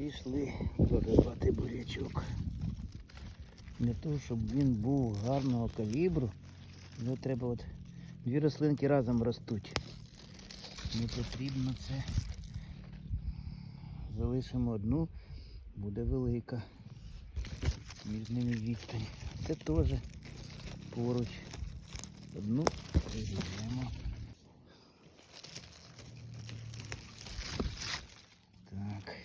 Пішли проривати бурячок. Для того, щоб він був гарного калібру, його треба от дві рослинки разом ростуть. Не потрібно це. Залишимо одну, буде велика. Між ними відстань. Це теж поруч. Одну приріжемо. Так.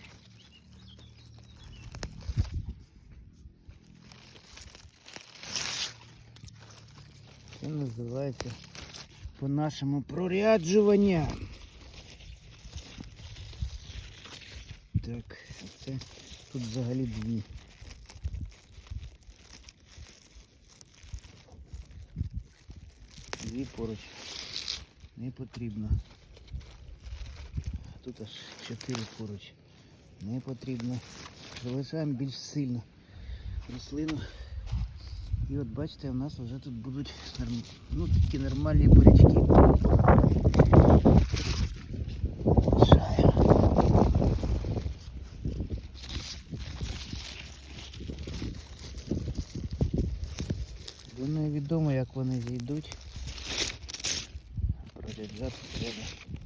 Це називається по-нашому проряджування. Так, це тут взагалі дві. Дві поруч. Не потрібно. Тут аж чотири поруч. Не потрібно. Залишаємо більш сильно рослину. І от бачите, у нас вже тут будуть норм... ну, такі нормальні бурячки. Мішаємо. Бо невідомо, як вони зійдуть. Проряджати треба.